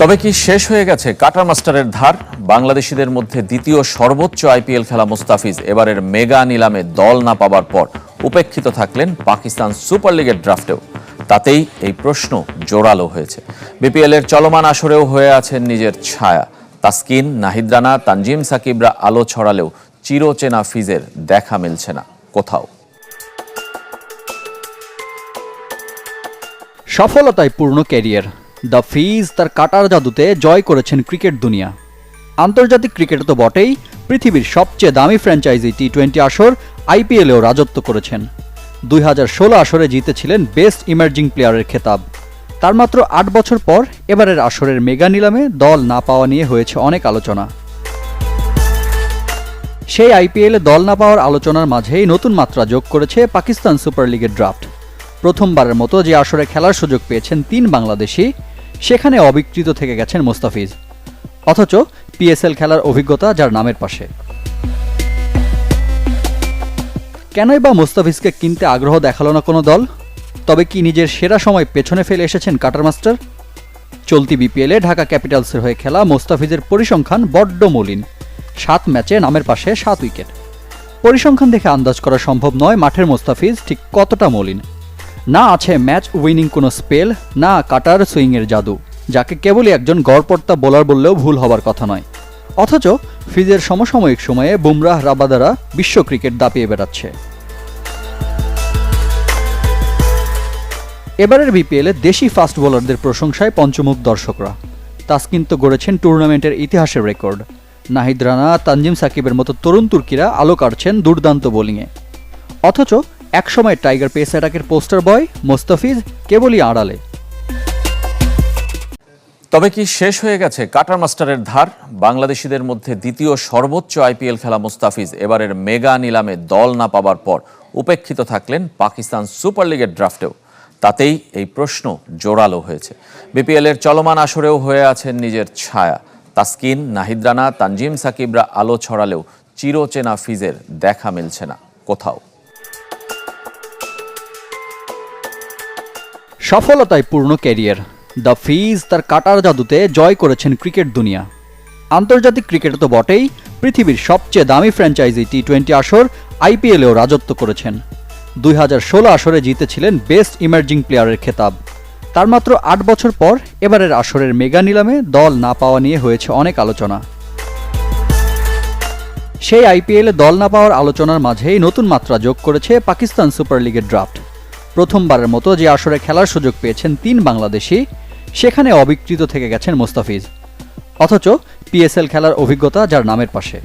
তবে কি শেষ হয়ে গেছে কাটার মাস্টারের ধার? বাংলাদেশিদের মধ্যে দ্বিতীয় সর্বোচ্চ আইপিএল খেলা মুস্তাফিজ, এবারের মেগা নিলামে দল না পাবার পর উপেক্ষিত থাকলেন পাকিস্তান সুপার লিগের ড্রাফটেও। তাতেই এই প্রশ্ন জোরালো হয়েছে। বিপিএল এর চলমান আসরেও হয়ে আছেন নিজের ছায়া। তাসকিন, নাহিদ রানা, তানজিম সাকিবরা আলো ছড়ালেও চিরচেনা ফিজের দেখা মিলছে না কোথাও। সফলতায় পূর্ণ ক্যারিয়ার। দ্য ফিজ তার কাটার জাদুতে জয় করেছেন ক্রিকেট দুনিয়া। আন্তর্জাতিক ক্রিকেটে তো বটেই, পৃথিবীর সবচেয়ে দামি ফ্র্যাঞ্চাইজি টি টোয়েন্টি আসর আইপিএলেও রাজত্ব করেছেন। দুই হাজার ষোলো আসরে জিতেছিলেন বেস্ট ইমার্জিং প্লেয়ারের খেতাব। তার মাত্র আট বছর পর এবারের আসরের মেগা নিলামে দল না পাওয়া নিয়ে হয়েছে অনেক আলোচনা। সেই আইপিএলে দল না পাওয়ার আলোচনার মাঝেই নতুন মাত্রা যোগ করেছে পাকিস্তান সুপার লিগের ড্রাফট। প্রথমবারের মতো যে আসরে খেলার সুযোগ পেয়েছেন তিন বাংলাদেশি সেখানে অবিকৃত থেকে গেছেন মোস্তাফিজ। অথচ পিএসএল খেলার অভিজ্ঞতা যার নামের পাশে। কেনই বা মোস্তাফিজকে কিনতে আগ্রহ দেখাল না কোনো দল? তবে কি নিজের সেরা সময় পেছনে ফেলে এসেছেন কাটার মাস্টার? চলতি বিপিএলে ঢাকা ক্যাপিটালসের হয়ে খেলা মোস্তাফিজের পরিসংখ্যান বড্ড মলিন। সাত ম্যাচে নামের পাশে সাত উইকেট। পরিসংখ্যান দেখে আন্দাজ করা সম্ভব নয় মাঠের মোস্তাফিজ ঠিক কতটা মলিন। না আছে ম্যাচ উইনিং কোনো স্পেল, না কাটার সুইংয়ের জাদু, যাকে কেবলই একজন গড়পর্তা বোলার বললেও ভুল হবার কথা নয়। অথচ ফিজের সমসাময়িক সময়ে বুমরাহ রাবাদারা বিশ্ব ক্রিকেট দাপিয়ে বেড়াচ্ছে। এবারের বিপিএলে দেশি ফাস্ট বোলারদের প্রশংসায় পঞ্চমুখ দর্শকরা। তাসকিন তো গড়েছেন টুর্নামেন্টের ইতিহাসের রেকর্ড। নাহিদ রানা, তানজিম সাকিবের মতো তরুণ তুর্কিরা আলো কাটছেন দুর্দান্ত বোলিংয়ে। অথচ একসময় টাইগার পেস অ্যাটাকের পোস্টার বয় মোস্তাফিজ কেবলই আড়ালে। তবে কি শেষ হয়ে গেছে কাটার মাস্টারের ধার? বাংলাদেশিদের মধ্যে দ্বিতীয় সর্বোচ্চ আইপিএল খেলা মুস্তাফিজ, এবারের মেগা নিলামে দল না পাবার পর উপেক্ষিত থাকলেন পাকিস্তান সুপার লিগের ড্রাফটেও। তাতেই এই প্রশ্ন জোরালো হয়েছে। বিপিএল এর চলমান আসরেও হয়ে আছেন নিজের ছায়া। তাসকিন, নাহিদ রানা, তানজিম সাকিবরা আলো ছড়ালেও চিরচেনা ফিজের দেখা মিলছে না কোথাও। সফলতায় পূর্ণ ক্যারিয়ার। দ্য ফিজ তার কাটার জাদুতে জয় করেছেন ক্রিকেট দুনিয়া। আন্তর্জাতিক ক্রিকেটে তো বটেই, পৃথিবীর সবচেয়ে দামি ফ্র্যাঞ্চাইজি টি টোয়েন্টি আসর আইপিএলেও রাজত্ব করেছেন। দুই হাজার ষোলো আসরে জিতেছিলেন বেস্ট ইমার্জিং প্লেয়ারের খেতাব। তার মাত্র আট বছর পর এবারের আসরের মেগা নিলামে দল না পাওয়া নিয়ে হয়েছে অনেক আলোচনা। সেই আইপিএলে দল না পাওয়ার আলোচনার মাঝেই নতুন মাত্রা যোগ করেছে পাকিস্তান সুপার লিগের ড্রাফট। প্রথমবারের মতো যে আসরে খেলার সুযোগ পেয়েছেন তিন বাংলাদেশি, সেখানে অবিকৃত থেকে গেছেন মোস্তাফিজ। অথচ পিএসএল খেলার অভিজ্ঞতা যার নামের পাশে।